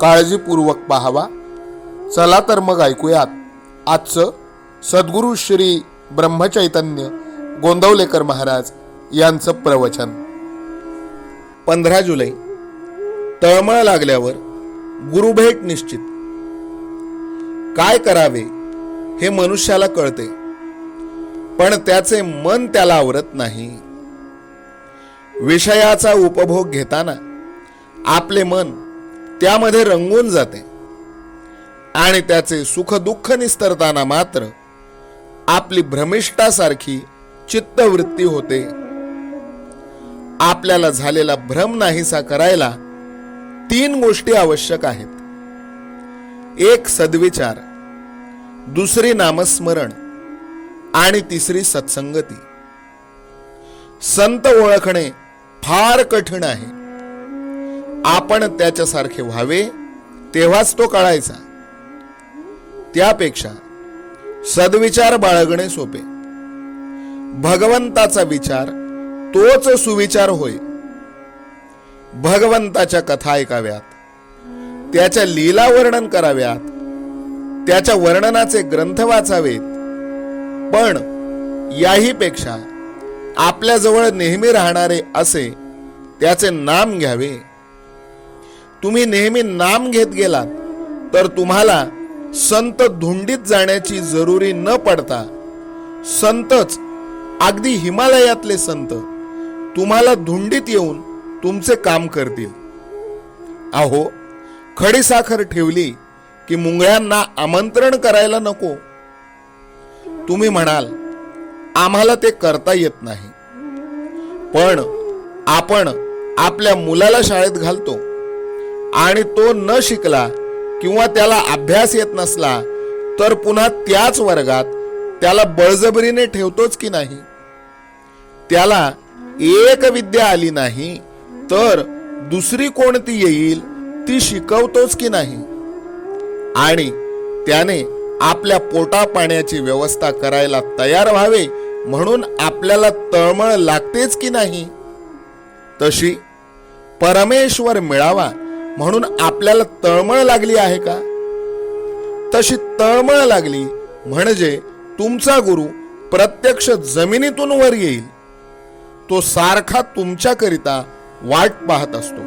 काळजीपूर्वक पाहावा. चला तर मग ऐकूयात. आजचं सद्गुरू श्री ब्रह्मचैतन्य गोंदवलेकर महाराज यांचं प्रवचन. पंधरा जुलै. तळमळ लागल्यावर गुरुभेट निश्चित. काय करावे हे मनुष्याला कळते पण त्याचे मन त्याला आवरत नाही. विषयाचा उपभोग घेताना आपले मन त्यामध्ये रंगून जाते. आणि त्याचे सुख दुःख निस्तरताना मात्र आपली भ्रमिष्ठासारखी चित्तवृत्ती होते. आपल्याला झालेला भ्रम नाहीसा करायला तीन गोष्टी आवश्यक आहेत. एक सद्विचार दुसरी नामस्मरण आणि तिसरी सत्संगती. संत ओळखणे फार कठीण आहे. आपण त्याच्यासारखे व्हावे तेव्हाच तो कळायचा. त्यापेक्षा सद्विचार बाळगणे सोपे. भगवंताचा विचार तोच सुविचार होय. भगवंताच्या कथा ऐकाव्यात त्याच्या लीला वर्णन कराव्यात त्याच्या वर्णनाचे ग्रंथ वाचावेत. पण याही पेक्षा आपल्याजवळ नेहमी राहणारे असे त्याचे नाम घ्यावे. तुम्ही नेहमी नाम घेत गेलात तर तुम्हाला संत धुंडीत जाण्याची जरुरी न पडता संतच अगदी हिमालयातले संत तुम्हाला धुंडीत येऊन तुमचे काम करतील. अहो खडीसाखर ठेवली की मुंगळ्यांना आमंत्रण करायला नको. तुम्ही म्हणाल आम्हाला ते करता येत नाही. पण आपण आपल्या मुलाला शाळेत घालतो. आणि तो न शिकला किंवा त्याला अभ्यास येत नसला तर पुन्हा त्याच वर्गात त्याला बळजबरीने ठेवतोच की नाही? त्याला एक विद्या आली नाही तर दुसरी कोणती येईल ती शिकवतोच की नाही? आणि त्याने आपल्या पोटा पाण्याची व्यवस्था करायला तयार व्हावे म्हणून आपल्याला तळमळ लागतेच की नाही? तशी परमेश्वर मिळावा म्हणून आपल्याला तळमळ लागली आहे का? तशी तळमळ लागली म्हणजे तुमचा गुरु प्रत्यक्ष जमिनीतून वर येईल. तो सारखा तुमच्याकरिता वाट पाहत असतो.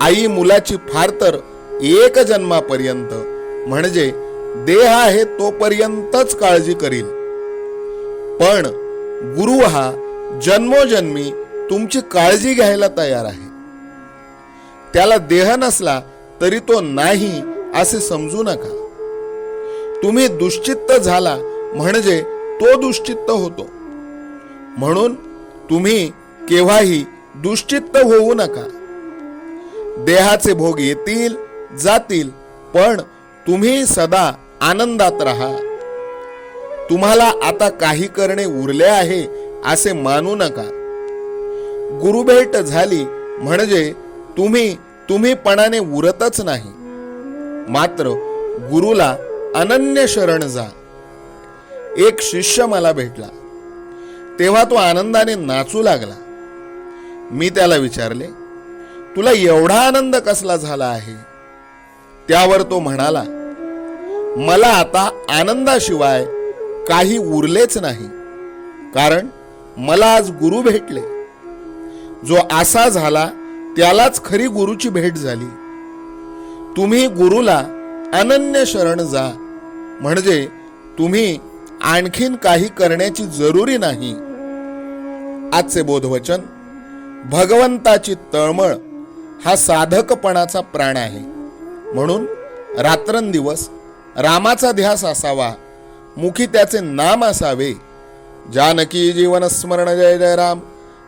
आई मुलाची फार तर एक जन्मापर्यंत म्हणजे देह आहे तोपर्यंतच काळजी करील. पण गुरु हा जन्मोजन्मी तुमची काळजी घ्यायला तयार आहे. त्याला देह नसला तरी तो नाही असे समजू नका. तुम्ही दुश्चित्त झाला म्हणजे तो दुश्चित्त होतो. म्हणून तुम्ही केव्हाही दुश्चित्त होऊ नका. देहाचे भोग येतील जातील पण तुम्ही सदा आनंदात राहा. तुम्हाला आता काही करणे उरले आहे असे मानू नका. गुरुभेट झाली म्हणजे तुम्ही तुम्हीपणाने उरतच नाही. मात्र गुरुला अनन्य शरण जा. एक शिष्य मला भेटला. तेव्हा तो आनंदाने नाचू लागला. मी त्याला विचारले तुला एवढा आनंद कसला झाला आहे? त्यावर तो म्हणाला मला आता आनंदाशिवाय काही उरलेच नाही. कारण मला आज गुरु भेटले. जो असा झाला त्यालाच खरी गुरुची भेट झाली. तुम्ही गुरुला अनन्य शरण जा. म्हणजे तुम्ही आणखीन काही करण्याची जरुरी नाही. आजचे बोधवचन भगवंताची तळमळ हा साधकपणाचा प्राण आहे. म्हणून रात्रंदिवस रामाचा ध्यास असावा मुखी त्याचे नाम असावे. जानकी जीवन स्मरण जय जय राम.